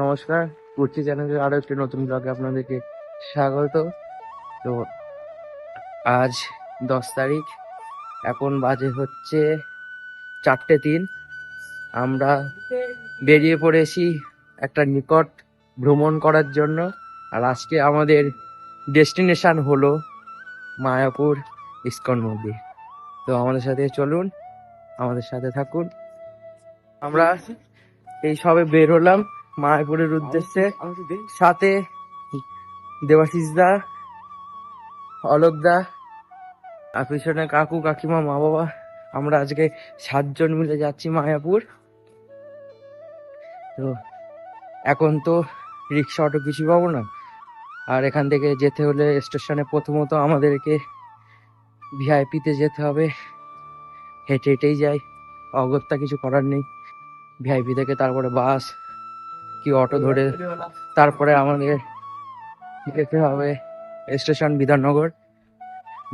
নমস্কার, কুর্চি চ্যানেলের আরও একটি নতুন ব্লগে আপনাদেরকে স্বাগত। তো আজ দশ তারিখ, এখন বাজে হচ্ছে চারটে তিন। আমরা বেরিয়ে পড়েছি একটা নিকট ভ্রমণ করার জন্য। আর আজকে আমাদের ডেস্টিনেশন হলো মায়াপুর ইস্কন মন্দির। তো আমাদের সাথে চলুন, আমাদের সাথে থাকুন। আমরা এই সবে বের হলাম। মায়াপুরের উদ্দেশ্যে সাথে দেবাশিস দা অলোক দা আর পিছনে কাকু কাকিমা মা বাবা আমরা আজকে সাতজন মিলে যাচ্ছি মায়াপুর। তো এখন তো রিক্সা অটো কিছু পাবো না। আর এখান থেকে যেতে হলে স্টেশনে প্রথমত আমাদেরকে ভিআইপিতে যেতে হবে। হেঁটে হেঁটেই যাই। অগত্যা কিছু করার নেই। ভিআইপি থেকে তারপরে বাস। কি অটো ধরে তারপরে আমাদের যেতে হবে স্টেশন বিধাননগর।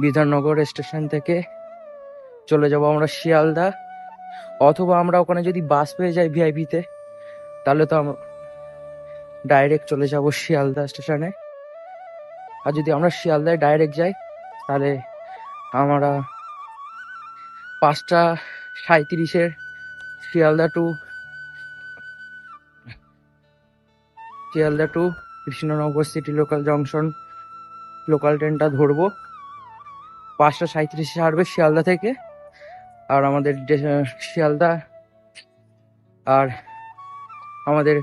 বিধাননগর স্টেশন থেকে চলে যাব আমরা শিয়ালদা। অথবা আমরা ওখানে যদি বাস পেয়ে যাই ভিআইপিতে তাহলে তো আমরা ডাইরেক্ট চলে যাব শিয়ালদা স্টেশনে আর যদি আমরা শিয়ালদায় ডাইরেক্ট যাই, তাহলে আমরা পাঁচটা সাঁত্রিশের Sealdah to Sealdah to Krishnanagar city local junction local ট্রেনটা ধরবো। পাঁচটা সাঁত্রিশে ছাড়বে শিয়ালদা থেকে। আর আমাদের শিয়ালদা আর আমাদের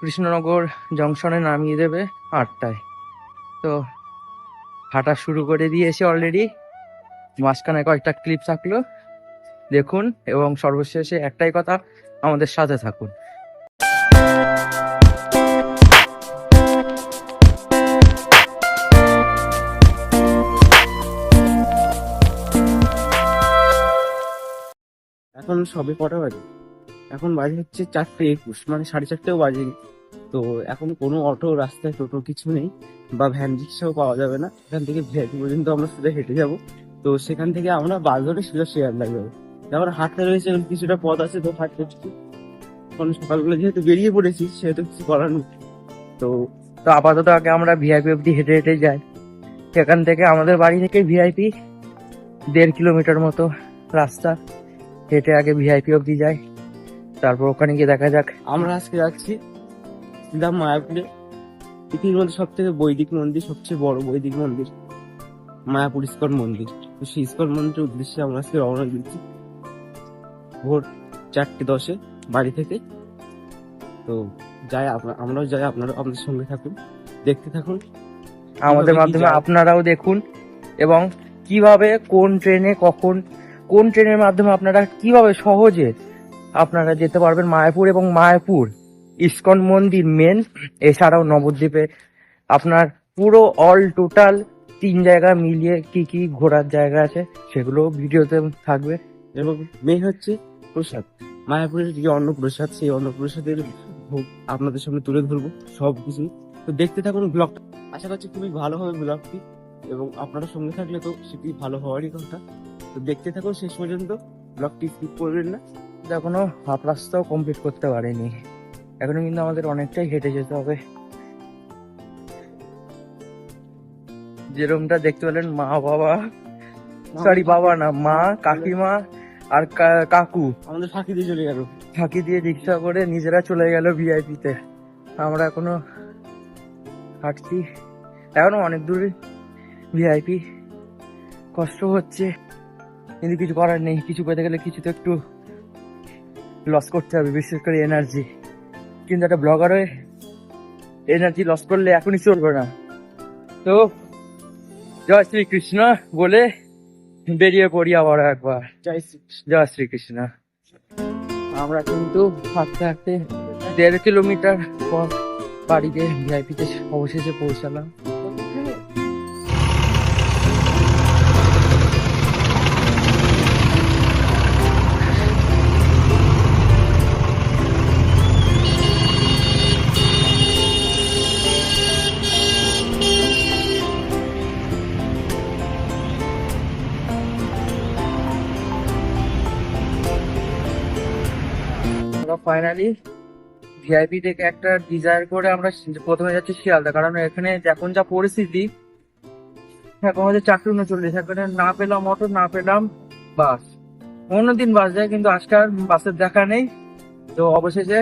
কৃষ্ণনগর জংশনে নামিয়ে দেবে আটটায়। তো হাঁটা শুরু করে দিয়েছে অলরেডি মাঝখানে কয়েকটা ক্লিপ থাকল দেখুন, এবং সর্বশেষে একটাই কথা, আমাদের সাথে থাকুন। এখন সবে কটা বাজে? এখন বাজে হচ্ছে চারটে একুশ মানে সাড়ে চারটেও বাজেনি তো এখন কোনো অটো রাস্তায় টোটো কিছু নেই বা ভ্যান রিক্সাও পাওয়া যাবে না। এখান থেকে ভিআইপি পর্যন্ত আমরা শুধু হেঁটে যাব। তো সেখান থেকে আমরা বাস ধরে সোজা শিয়ালদা যাব। তারপর হাঁটতে রয়েছে কিছুটা পথ আছে, তো হাঁটতে এখন সকালবেলা যেহেতু বেরিয়ে পড়েছি, সেহেতু কিছু করার নেই। তো তো আপাতত আগে আমরা ভিআইপি অব্দি হেঁটে হেঁটে যাই। সেখান থেকে আমাদের বাড়ি থেকে ভিআইপি দেড় কিলোমিটার মতো রাস্তা। হেঁটে আগে ভিআইপি অব্দি যাই। তারপর ওখানে গিয়ে দেখা যাক। আমরা আজকে যাচ্ছি সিধা মায়াপুরে। পৃথিবীর মধ্যে সব থেকে বৈদিক মন্দির সবচেয়ে বড় বৈদিক মন্দির মায়াপুর ইস্কন মন্দির। তো সেই ইস্কন মন্দিরের উদ্দেশ্যে আমরা আজকে রওনা দিচ্ছি ভোর চারটে দশে বাড়ি থেকে। তো যাই আমরাও যাই আপনারা আমাদের সঙ্গে থাকুন। দেখতে থাকুন। আমাদের মাধ্যমে আপনারাও দেখুন এবং কীভাবে কোন ট্রেনে কখন কোন ট্রেনের মাধ্যমে আপনারা কীভাবে সহজে আপনারা যেতে পারবেন? মায়াপুর এবং মায়াপুর। ইস্কন মন্দির মেন এছাড়াও নবদ্বীপে। আপনার পুরো অল টোটাল তিন জায়গা মিলিয়ে কি কি ঘোরার জায়গা আছে সেগুলো ভিডিওতে থাকবে। এবং মেন হচ্ছে প্রসাদ। মায়াপুরের যে অন্নপ্রসাদ, সেই অন্নপ্রসাদের ভোগ আপনাদের সামনে তুলে ধরবো সব কিছু তো দেখতে থাকুন ব্লগটা আশা করছি খুবই ভালো হবে ব্লগটি এবং আপনারা সঙ্গে থাকলে তো সেটি ভালো হওয়ারই কথা। তো দেখতে থাকুন শেষ পর্যন্ত। ব্লগটি স্কিপ করবেন না। এখনও হাফ রাস্তাও কমপ্লিট করতে পারেনি। এখনও কিন্তু আমাদের অনেকটাই হেঁটে যেতে হবে। যেরকমটা দেখতে পেলেন মা বাবা। সরি বাবা। না মা কাকিমা আর কাকু। আমাদের ফাঁকি দিয়ে চলে গেল। ফাঁকি দিয়ে রিক্সা করে নিজেরা চলে গেল ভিআইপি তে। আমরা এখনও হাঁটছি। এখনও অনেক দূরে ভিআইপি কষ্ট হচ্ছে। কিন্তু কিছু করার নেই। কিছু পেতে গেলে কিছু তো একটু লস করতে হবে বিশেষ করে এনার্জি কিন্তু একটা ব্লগার হয়ে এনার্জি লস করলে এখনই চলবে না। তো জয় শ্রীকৃষ্ণ বলে বেরিয়ে পড়ি আবার একবার। জয় শ্রী জয় শ্রীকৃষ্ণ। আমরা কিন্তু হাঁটতে হাঁটতে দেড় কিলোমিটার পর বাড়িতে ভিআইপিতে অবশেষে পৌঁছালাম। আমরা ফাইনালি ভিআইপি থেকে একটা ডিজায়ার করে আমরা প্রথমে যাচ্ছি শিয়ালদা। কারণ এখানে এখন যা পরিস্থিতি, এখন আমাদের চারটে উনচল্লিশ। এখানে না পেলাম অটো না পেলাম বাস অন্যদিন বাস যায়, কিন্তু আজকে আর বাসের দেখা নেই। তো অবশেষে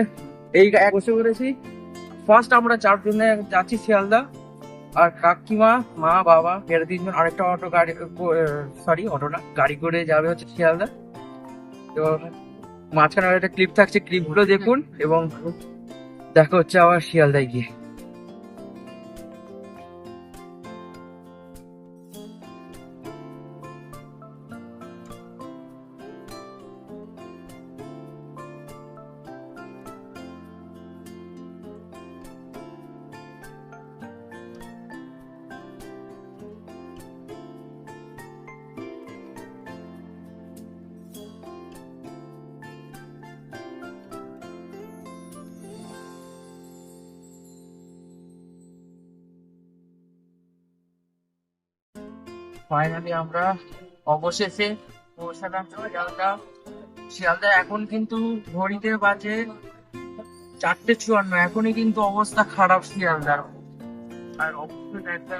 এই এক বসে করেছি। ফার্স্ট আমরা চারজনে যাচ্ছি শিয়ালদা। আর কাকিমা, মা, বাবা, এরা তিনজন আরেকটা অটো গাড়ি সরি অটো না, গাড়ি করে যাবে হচ্ছে শিয়ালদা। তো মাঝখানে একটা ক্লিপ থাকছে ক্লিপগুলো দেখুন এবং দেখা হচ্ছে আবার শিয়ালদায় গিয়ে। ফাইনালি আমরা অবশেষে পৌঁছালাম শিয়ালদা। শিয়ালদা এখন কিন্তু ঘড়িতে বাজে চারটে চুয়ান্ন। এখনই কিন্তু অবস্থা খারাপ শিয়ালদার। আর অবশ্যই একটা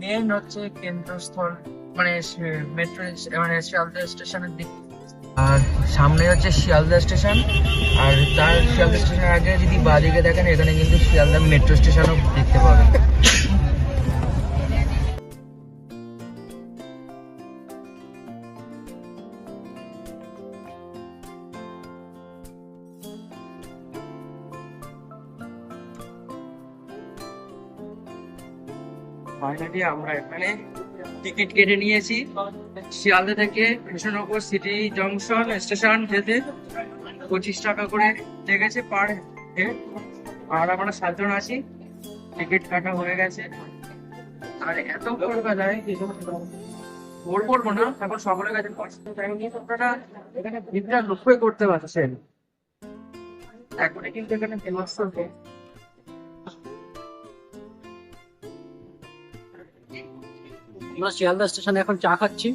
মেন হচ্ছে কেন্দ্রস্থল মানে মেট্রো মানে শিয়ালদা স্টেশনের দিক। আর সামনে হচ্ছে শিয়ালদা স্টেশন। আর তার শিয়ালদা স্টেশনের আগে যদি বাদিকে দেখেন, এখানে কিন্তু শিয়ালদা মেট্রো স্টেশনও দেখতে পাবেন। ফাইনালি আমরা এখানে টিকিট কেটে নিয়েছি। শিয়ালদা থেকে কৃষ্ণনগর সিটি জংশন স্টেশন যেতে পঁচিশ টাকা করে লেগেছে পার হেড আর আমরা সাতজন আছি। টিকিট কাটা হয়ে গেছে। আর এত ভোরবেলায় ভোর করব না, এখন সকলের কাছে টাইম নিয়ে আপনারা এখানে ভিড়টা লক্ষ্যই করতে পারছেন। এখনই কিন্তু এখানে ফেমাস থাকে আমরা শিয়ালদা স্টেশনে এখন চা খাচ্ছি।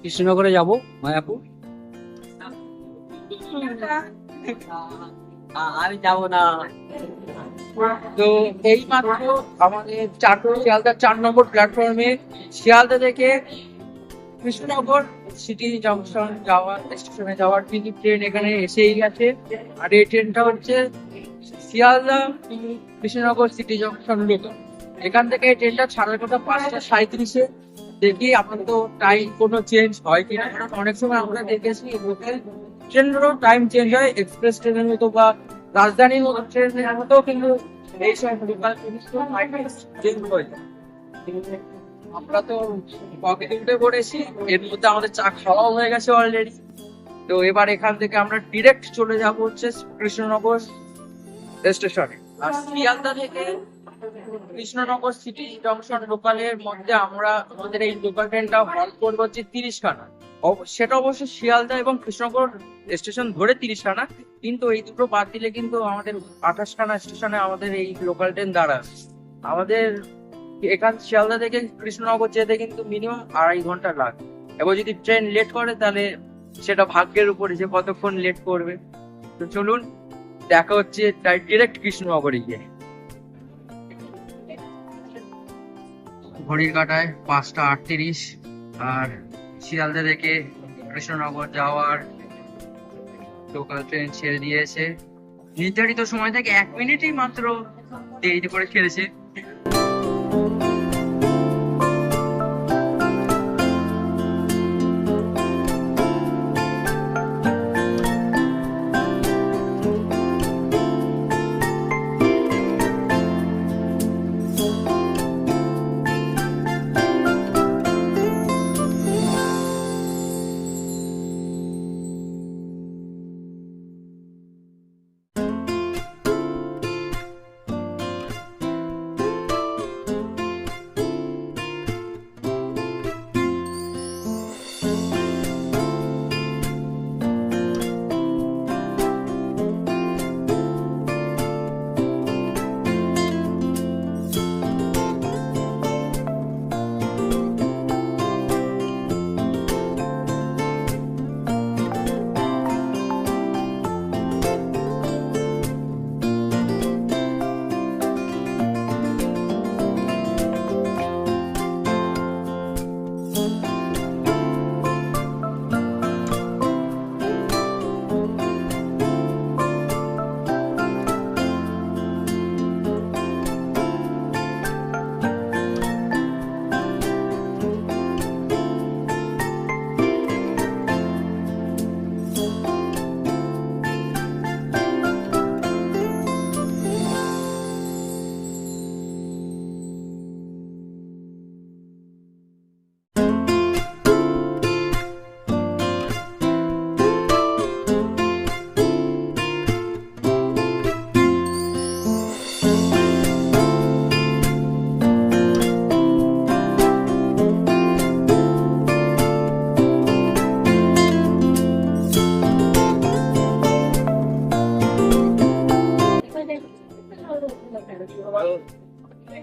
কৃষ্ণনগরে যাব, মায়াপুর। আমি যাব না। তো এই মাত্র আমাদের শিয়ালদা চার নম্বর প্ল্যাটফর্মে শিয়ালদা থেকে কৃষ্ণনগর সিটি জংশন যাওয়ার স্টেশনে যাওয়ার কিন্তু ট্রেন এখানে এসেই গেছে। আর এই ট্রেনটা হচ্ছে Sealdah Krishnanagar city junction local এখান থেকে ট্রেনটা ছাড়ার কথা পাঁচটা সাঁত্রিশে দেখি আপাতত টাইম কোনো চেঞ্জ হয় কিনা। কারণ অনেক সময় আমরা দেখেছি লোকাল ট্রেনেরও টাইম চেঞ্জ হয় এক্সপ্রেস ট্রেনের মতো বা রাজধানীর মতো ট্রেনের মতো কিন্তু এই সময় লোকাল চেঞ্জ হয় আমরা তো পকেটে উঠে পড়েছি, এর মধ্যে আমাদের চা খাওয়া হয়ে গেছে অলরেডি তো এবার এখান থেকে আমরা ডিরেক্ট চলে যাব হচ্ছে কৃষ্ণনগর স্টেশনে আর শিয়ালদা থেকে কৃষ্ণনগর সিটি জংশন লোকালের মধ্যে আমরা আমাদের এই লোকাল ট্রেনটা হল করব হচ্ছে তিরিশ খানা সেটা অবশ্য শিয়ালদা এবং কৃষ্ণনগর স্টেশন ধরে তিরিশ খানা কিন্তু এই দুটো বাদ দিলে কিন্তু আমাদের আঠাশ খানা স্টেশনে আমাদের এই লোকাল ট্রেন দাঁড়ায়। আমাদের এখান শিয়ালদা থেকে কৃষ্ণনগর যেতে কিন্তু মিনিমাম আড়াই ঘণ্টা লাগে। এবার যদি ট্রেন লেট করে তাহলে সেটা ভাগ্যের উপরে যে কতক্ষণ লেট করবে। তো চলুন, দেখা হচ্ছে ডিরেক্ট কৃষ্ণনগরে গিয়ে। ঘড়ির কাটায় পাঁচটা আটত্রিশ আর শিয়ালদা থেকে কৃষ্ণনগর যাওয়ার লোকাল ট্রেন ছেড়ে দিয়েছে। নির্ধারিত সময় থেকে এক মিনিটই মাত্র দেরিতে করে ছেড়েছে।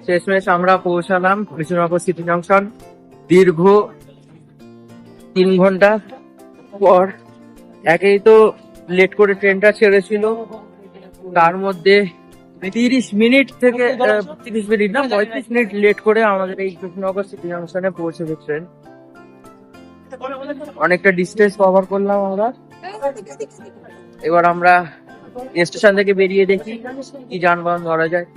শেষমেশ আমরা পৌঁছালাম কৃষ্ণনগর সিটি জংশন। দীর্ঘ তিন ঘণ্টা পর। একেই তো লেট করে ট্রেনটা ছেড়েছিল। তার মধ্যে তিরিশ মিনিট থেকে তিরিশ মিনিট না, পঁয়ত্রিশ মিনিট লেট করে আমাদের এই কৃষ্ণনগর সিটি জংশনে পৌঁছেছে ট্রেন অনেকটা ডিস্টেন্স কভার করলাম আমরা। এবার আমরা স্টেশন থেকে বেরিয়ে দেখি, কি যানবাহন ধরা যায়।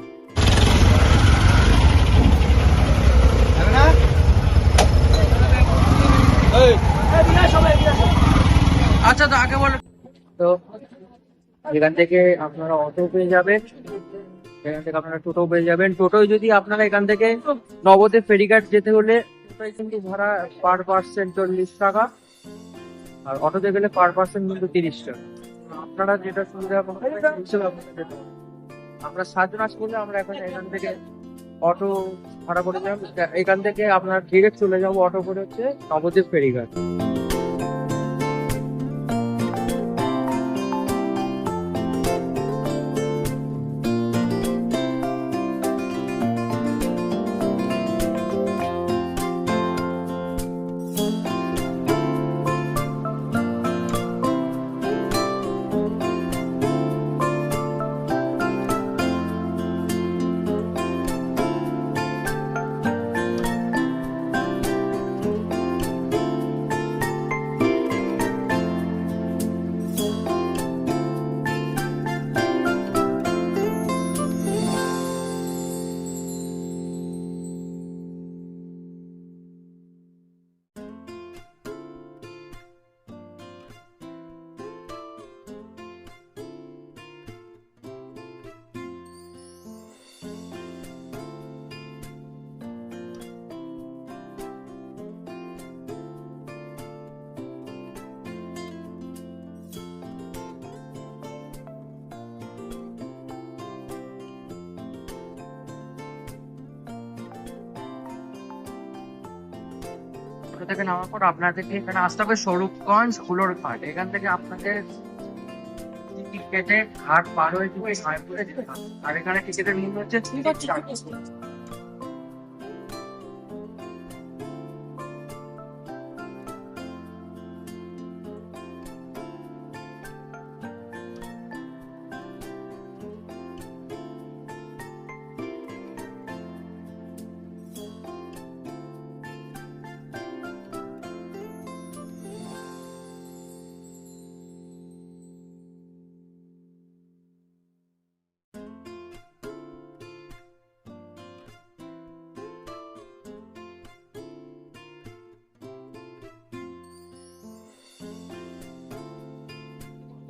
আচ্ছা তো আগে বলো। তো এখান থেকে আপনারা অটো পেয়ে যাবেন। এখান থেকে আপনারা টোটো পেয়ে যাবেন। টোটোয় যদি আপনারা এখান থেকে নবদ্বীপ ফেরিঘাট যেতে হলে কিন্তু ভাড়া পার পার্সেন্ট চল্লিশ টাকা। আর অটোতে গেলে পার পার্সেন্ট কিন্তু তিরিশ টাকা। আপনারা যেটা সুবিধা। আমরা সাতজন করলে আমরা এখন এখান থেকে অটো ভাড়া করে যাব এখান থেকে আপনার ডিরেক্ট চলে যাব অটো করে হচ্ছে নবদ্বীপ ফেরিঘাট। থেকে নামার পর আপনাদেরকে এখানে আসতে হবে স্বরূপগঞ্জ হুলোর ঘাট এখান থেকে আপনাদের টিকিট কেটে ঘাট পার হয়ে। আর এখানে টিকিটের মূল্য হচ্ছে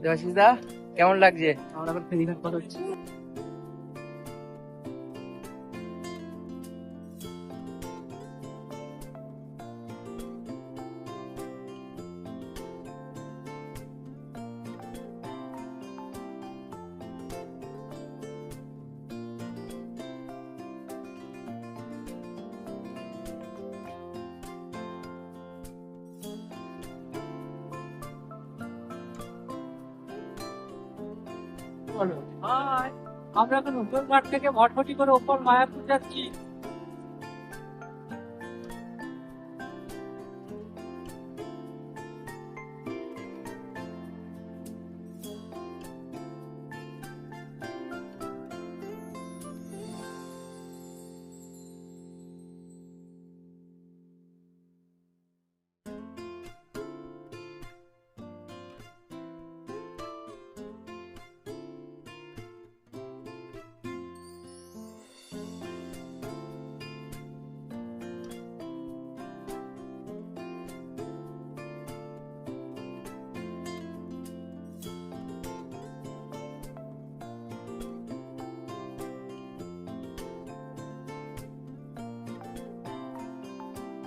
দেবাশিস দা কেমন লাগছে? আমার এখন ফেরিঘাট পার হচ্ছি। বলো। আমরা এখন উত্তর ঘাট থেকে ভটভটি করে ওপর মায়াপুর যাচ্ছি।